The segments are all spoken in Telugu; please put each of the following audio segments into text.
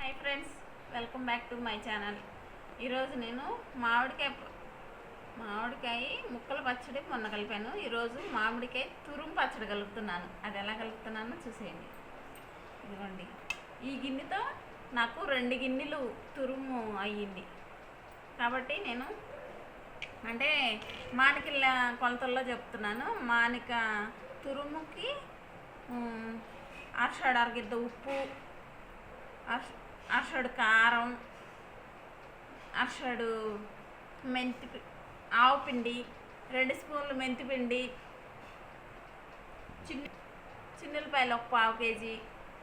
Hi friends welcome back to my channel ఈరోజు నేను మామిడికాయ మామిడికాయ ముక్కల పచ్చడి మొన్న కలిపాను. ఈరోజు మామిడికాయ తురుము పచ్చడి కలుపుతున్నాను. అది ఎలా కలుపుతున్నానో చూసేయండి. ఇదిగోండి. ఈ గిన్నెతో నాకు రెండు గిన్నెలు తురుము అయ్యింది. కాబట్టి నేను అంటే మానికల కొలతల్లో చెప్తున్నాను. మానిక తురుముకి ఉమ్, అరగిద్ద ఉప్పు అర్ష- అర్షడు కారం అర్షడు మెంతి పి- ఆవు పిండి రెండు స్పూన్లు మెంతి పిండి చిన్న చిన్నులపాయలు ఒక పావు కేజీ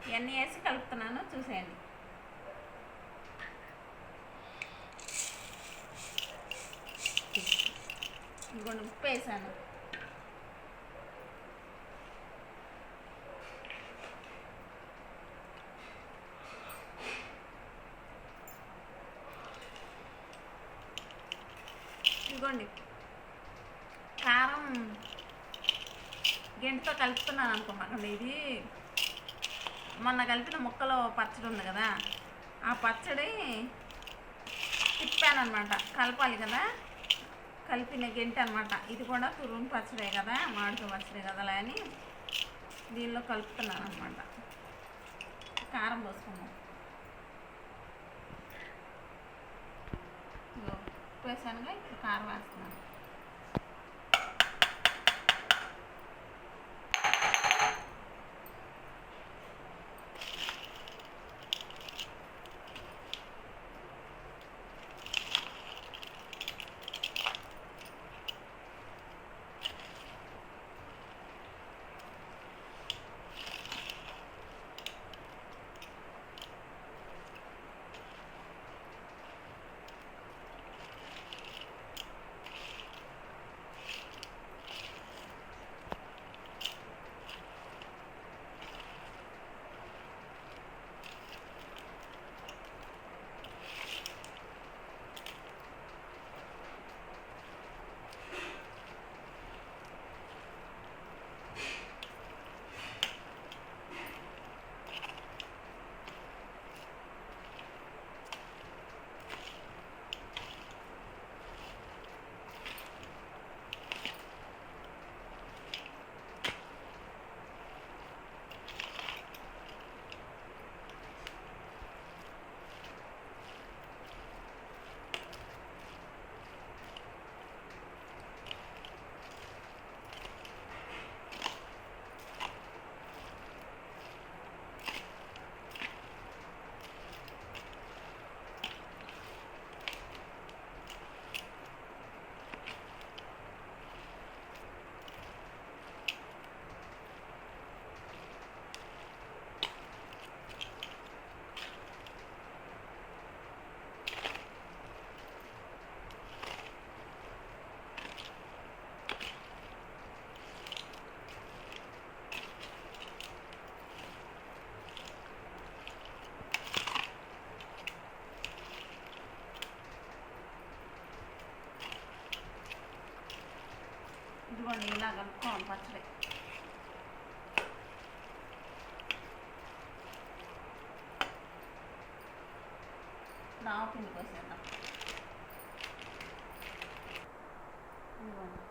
ఇవన్నీ వేసి కలుపుతున్నాను చూసేయండి. ఇంకొంచెం ఉప్పు వేసాను. ఇదిగోండి. కారం గెంటితో కలుపుతున్నాను అనుకోమాకండి ఇది మొన్న కలిపిన ముక్కలో పచ్చడి ఉంది కదా ఆ పచ్చడి తిప్పాను అనమాట కలపాలి కదా కలిపిన గెంట అనమాట ఇది కూడా తురుము పచ్చడే కదా మామిడికాయ పచ్చడే కదా అని దీనిలో కలుపుతున్నాను అనమాట కారం పోసుకున్నాం ఉప్పు వేసానుగా ఇక్కడ కారం వేస్తున్నాను ఇలా కలుపుకోవాలి పచ్చడి పిండి పోసేద్దాం ఇదిగోండి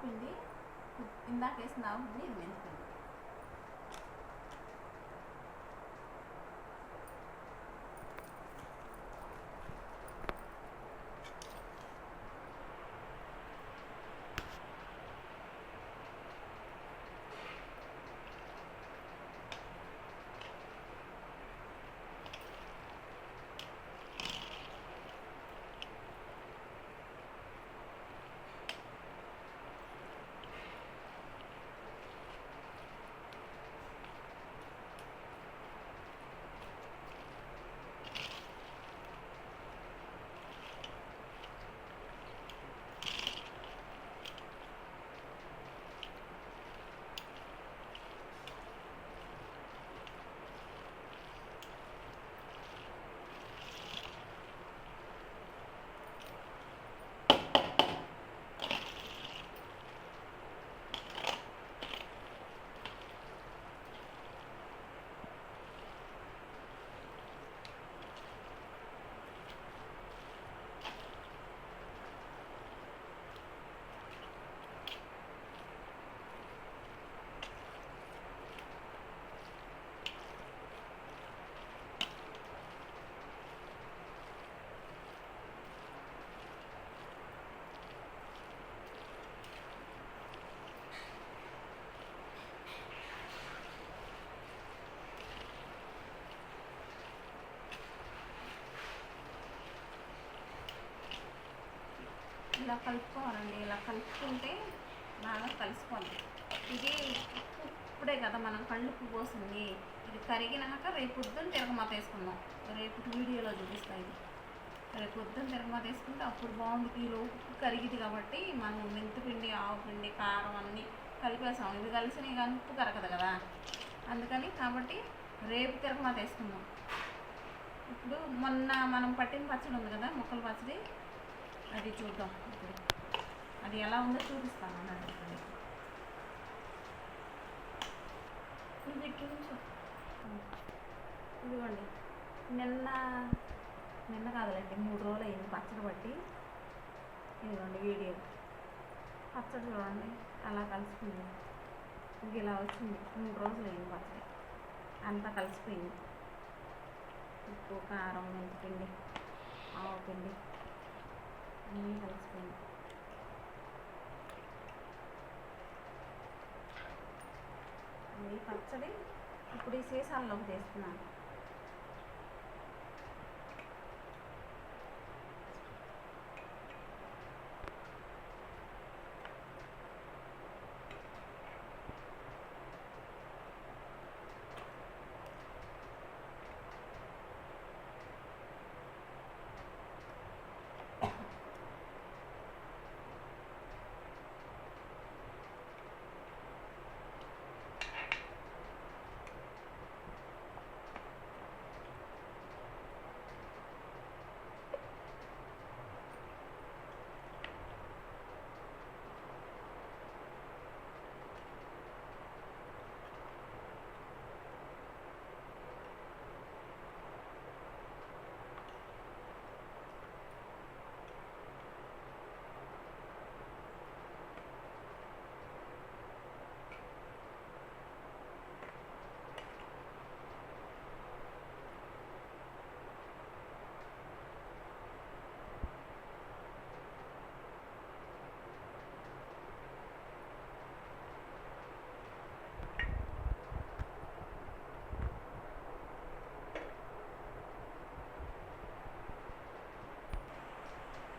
పిండి ఇందాక వేసిన పిండి ఇది మెంతి కలుపుకోవాలండి. ఇలా కలుపుకుంటే బాగా కలిసిపోద్ది ఇది ఇప్పుడే కదా మనం కళ్ళుప్పు పోసింది ఇది కరిగినాక రేపు పొద్దున్న తిరగమాత వేసుకుందాం. రేపు వీడియోలో చూపిస్తాయి ఇది. రేపు పొద్దున్న తిరగమాత వేసుకుంటే అప్పుడు బాగుంటుంది ఈ లోపు కరిగిది కాబట్టి మనం మెంతిపిండి ఆవు పిండి కారం అన్నీ కలిపేసాం ఇది కలిసి కానీ ఉప్పు కరగదు కదా. అందుకని కాబట్టి రేపు తిరగమాత వేసుకుందాం. ఇప్పుడు మొన్న మనం పట్టిన పచ్చడి ఉంది కదా మొక్కల పచ్చడి. అది చూద్దాం ఇప్పుడు. అది ఎలా ఉందో చూపిస్తాను నుంచో. ఇదిగోండి. నిన్న నిన్న కాదులేండి మూడు రోజులు అయింది పచ్చడి పట్టి. ఇదిగోండి వీడియో. పచ్చడి చూడండి అలా కలిసిపోయింది. ఇంక ఇలా వచ్చింది. మూడు రోజులు అయింది పచ్చడి. అంతా కలిసిపోయింది. ఉప్పు కారం మెంతిపిండి ఆవు పిండి పచ్చడి ఇప్పుడు ఈ సీసాల్లోకి తీస్తున్నాను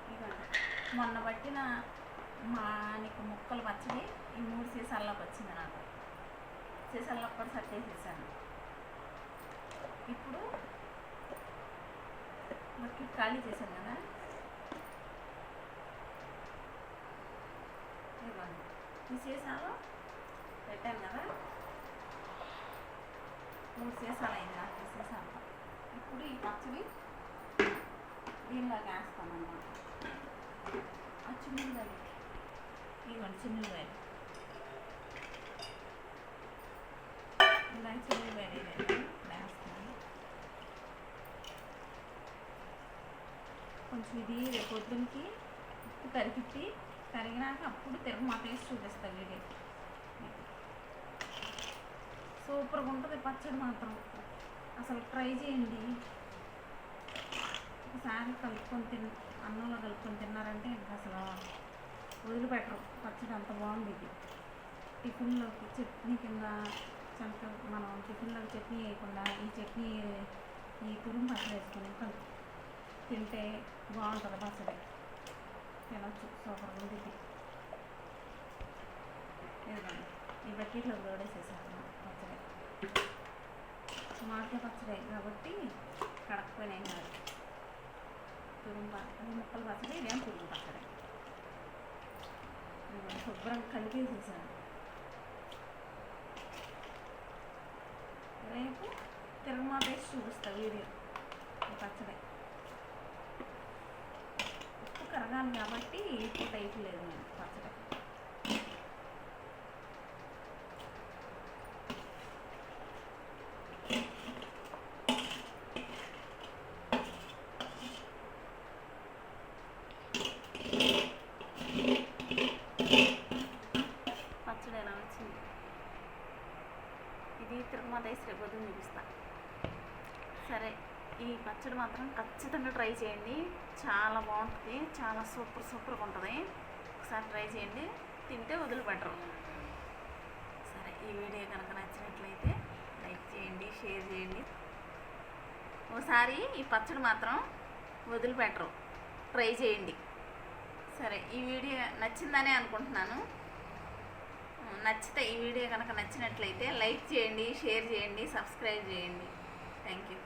ఇదిగోండి. మొన్న పట్టిన మానికి ముక్కలు పచ్చడి ఈ మూడు సీసాల్లోకి వచ్చింది నాకు. సీసాల్లో కూడా సట్టేసేసాను ఇప్పుడు బకెట్ ఖాళీ చేశాను కదా. ఇదిగోండి. ఈ సీసాలో పెట్టాను కదా. మూడు సీసాలు అయింది నాకు ఈ సీసాలతో ఇప్పుడు ఈ పచ్చడి దీనిలోకి వేస్తాను అన్నమాట చిన్నగాయలు ఇవ్వండి చిన్నగాయలు ఇలా చిన్నగాయలు వేస్తాను కొంచెం ఇది రేపు పొద్దునకి ఉప్పు కరిగిట్టి కరిగినాక అప్పుడు తిరగమాత వేసి చూపిస్తాను ఇది సూపర్గా ఉంటుంది పచ్చడి మాత్రం అసలు ట్రై చేయండి ఒకసారి కలుపుకొని తిన్ అన్నంలో కలుపుకొని తిన్నారంటే ఇంకా అసలు వదిలిపెట్టరు. పచ్చడి అంత బాగుంది ఇది. టిఫిన్లోకి చట్నీ కింద చంక మనం టిఫిన్లోకి చట్నీ వేయకుండా ఈ చట్నీ ఈ తురుము పచ్చడి వేసుకొని కలుపు. తింటే బాగుంటుంది పచ్చడి. తినొచ్చు. సూపర్ ఉంది ఇది. ఈ బకెట్లో లోడేసేసాను పచ్చడి. మామిడికాయ పచ్చడి కాబట్టి కడకపోయినాయి కాదు. తురుము పచ్చడి ముక్కలు పచ్చడి ఇదేం తురుము పచ్చడి ఇదిగోండి శుభ్రంగా కలిపేసేసాను. రేపు తిరుమల వేసి చూపిస్తా వీడియో ఈ పచ్చడి. ఉప్పు కరగాలి కాబట్టి ఇప్పుడు టైపు లేదు నేను పచ్చడి ఎలా వచ్చింది ఇది తిరుమల రేపు పొద్దున్న చూపిస్తా సరే ఈ పచ్చడి మాత్రం ఖచ్చితంగా ట్రై చేయండి. చాలా బాగుంటుంది. చాలా సూపర్ సూపర్గా ఉంటుంది. ఒకసారి ట్రై చేయండి. తింటే వదిలిపెట్టరు సరే ఈ వీడియో కనుక నచ్చినట్లయితే లైక్ చేయండి షేర్ చేయండి. ఒకసారి ఈ పచ్చడి మాత్రం వదిలిపెట్టరు ట్రై చేయండి. సరే ఈ వీడియో నచ్చిందనే అనుకుంటున్నాను. నచ్చితే ఈ వీడియో కనుక నచ్చినట్లయితే లైక్ చేయండి షేర్ చేయండి సబ్స్క్రైబ్ చేయండి. Thank you.